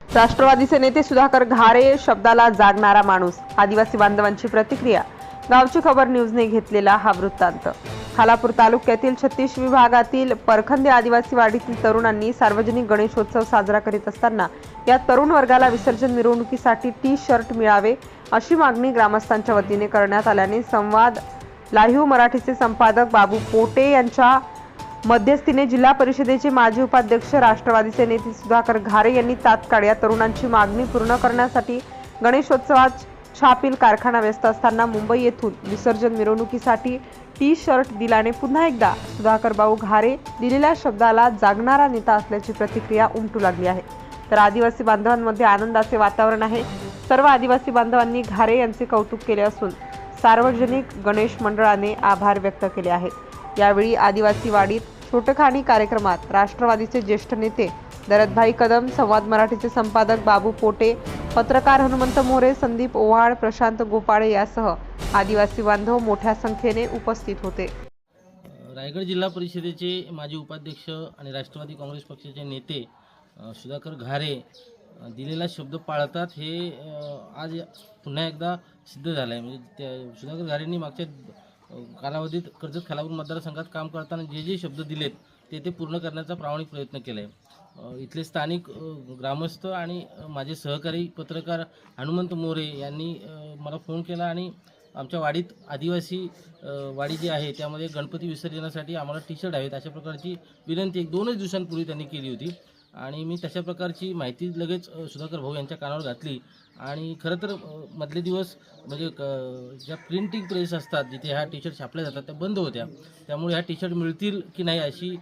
राष्ट्रवादीचे नेते सुधाकर घारे शब्दाला जागणारा माणूस. आदिवासी बांधवांची प्रतिक्रिया. गावची खबर न्यूजने घेतलेला हा वृत्तांत. खालापूर तालुक्यातील छत्तीस विभागातील परखंदे आदिवासी वाडीतील तरुणांनी सार्वजनिक गणेशोत्सव साजरा करीत असताना या तरुण वर्गाला विसर्जन मिरवणुकीसाठी टी शर्ट मिळावे अशी मागणी ग्रामस्थांच्या वतीने करण्यात आल्याने संवाद लाईव्ह मराठीचे संपादक बाबू पोटे यांच्या मध्यस्थीने जिल्हा परिषदेचे माजी उपाध्यक्ष राष्ट्रवादीचे नेते सुधाकर घारे यांनी तात्काळ या तरुणांची मागणी पूर्ण करण्यासाठी गणेशोत्सवात छापील कारखाना व्यस्त असताना मुंबई येथून विसर्जन मिरवणुकीसाठी टी शर्ट दिल्याने पुन्हा एकदा सुधाकर भाऊ घारे दिलेल्या शब्दाला जागणारा नेता असल्याची प्रतिक्रिया उमटू लागली आहे. तर आदिवासी बांधवांमध्ये आनंदाचे वातावरण आहे. सर्व आदिवासी बांधवांनी घारे यांचे कौतुक केले असून सार्वजनिक गणेश मंडळाने आभार व्यक्त केले आहेत. यावेळी आदिवासी वाडीत छोटखानी कार्यक्रमात राष्ट्रवादीचे ज्येष्ठ नेते दरदभाई कदम संवाद मराठीचे संपादक बाबू पोटे पत्रकार हनुमंत मोरे संदीप ओव्हाळ प्रशांत गोपाळे यासह आदिवासी बांधव मोठ्या संख्येने उपस्थित होते. रायगड जिल्हा परिषदेचे माजी उपाध्यक्ष आणि राष्ट्रवादी काँग्रेस पक्षाचे नेते सुधाकर घारे दिलेला शब्द पाळतात हे आज पुन्हा एकदा सिद्ध झालं आहे म्हणजे त्या सुधाकर घारेंनी मागच्या कालावधीत कर्जत खालापूर मतदारसंघात काम करताना जे जे शब्द दिलेत ते ते पूर्ण करण्याचा प्रामाणिक प्रयत्न केला आहे इथले स्थानिक ग्रामस्थ आणि माझे सहकारी पत्रकार हनुमंत मोरे यांनी मला फोन केला आणि आमच्या वाडीत आदिवासी वाडी जी आहे त्यामध्ये गणपती विसर्जनासाठी आम्हाला टी शर्ट हवेत अशा प्रकारची विनंती एक दोनच दिवसांपूर्वी त्यांनी केली होती. आणि मी तशा प्रकारची माहिती लगेच सुधाकर भाऊ यांच्या कानावर घातली. आणि खरं तर मधले दिवस म्हणजे क- ज्या प्रिंटिंग प्रेस असतात जिथे ह्या टी शर्ट छापल्या जातात त्या बंद होत्या. त्यामुळे ह्या टी शर्ट मिळतील की नाही अशी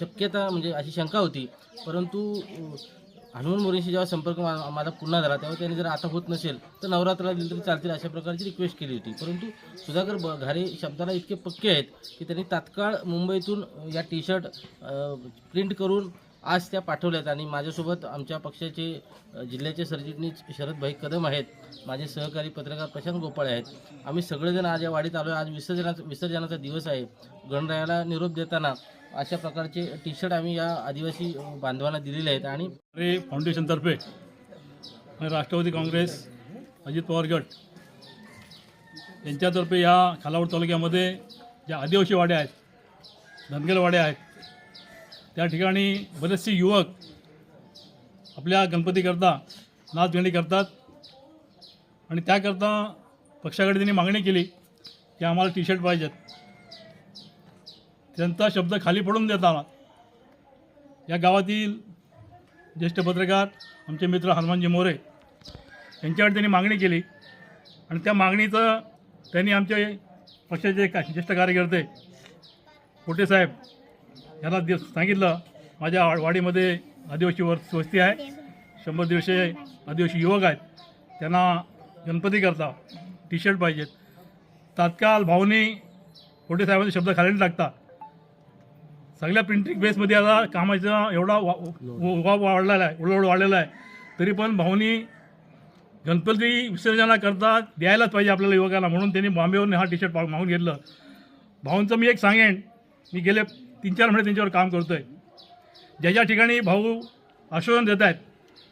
शक्यता म्हणजे अशी शंका होती. परंतु हनुमान मोरेंशी जेव्हा संपर्क मा- माझा पुन्हा झाला तेव्हा त्यांनी जर आता होत नसेल तर नवरात्राला दिलं तरी चालतील अशा प्रकारची रिक्वेस्ट केली होती. परंतु सुधाकर ब- घारे शब्दाला इतके पक्के आहेत की त्यांनी तात्काळ मुंबईतून या टी शर्ट प्रिंट करून आज त्या पाठवल्यात आणि माझ्यासोबत आमच्या पक्षाचे जिल्ह्याचे सरचिटणीस शरदभाई कदम आहेत. माझे सहकारी पत्रकार प्रशांत गोपाळे आहेत. आम्ही सगळेजण आज या वाडीत आलो आज विसर्जनाचा विसर्जनाचा दिवस आहे. गणरायाला निरोप देताना अशा प्रकारचे टी शर्ट आम्ही या आदिवासी बांधवांना दिलेले आहेत आणि रे फाउंडेशनतर्फे राष्ट्रवादी काँग्रेस अजित पवार गट यांच्यातर्फे या खालावड तालुक्यामध्ये ज्या आदिवासी वाड्या आहेत धनगरवाड्या आहेत त्या ठिकाणी बरेचसे युवक आपल्या गणपतीकरता नाचगणी करतात. आणि त्याकरता पक्षाकडे त्यांनी मागणी केली की आम्हाला टी शर्ट पाहिजेत. त्यांचा शब्द खाली पडून देताना या गावातील ज्येष्ठ पत्रकार आमचे मित्र हनुमानजी मोरे यांच्याकडे त्यांनी मागणी केली. आणि त्या मागणीचं त्यांनी आमचे पक्षाचे का ज्येष्ठ कार्यकर्ते पोटे साहेब यांना दिवस सांगितलं माझ्या वाडीमध्ये आदिवासी वर वस्ती आहे. शंभर दिवशीय आदिवासी युवक आहेत. त्यांना गणपती करता. टी शर्ट पाहिजेत तात्काळ भाऊनी पोटे साहेबांचे शब्द खाली टाकतात सगळ्या प्रिंटिंग बेसमध्ये आता कामाचा एवढा वा वाढलेला आहे उलवड वाढलेला आहे. तरी पण भाऊनी गणपती विसर्जनाकरता द्यायलाच पाहिजे आपल्याला युवकांना. म्हणून त्यांनी बॉम्बेवरून हा टी शर्ट मागून घेतलं. भाऊंचं मी एक सांगेन. मी गेले तीन चार महिने त्यांच्यावर काम करतो आहे ज्या ज्या ठिकाणी भाऊ आश्वासन देत आहेत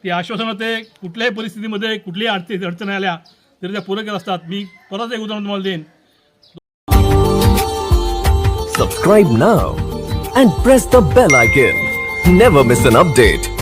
ती आश्वासनं ते कुठल्याही परिस्थितीमध्ये कुठल्याही अडचणी अडचणी आल्या तरी त्या पूरक असतात. मी परत एक उदाहरण तुम्हाला देईन. Subscribe now and press the bell icon never miss an update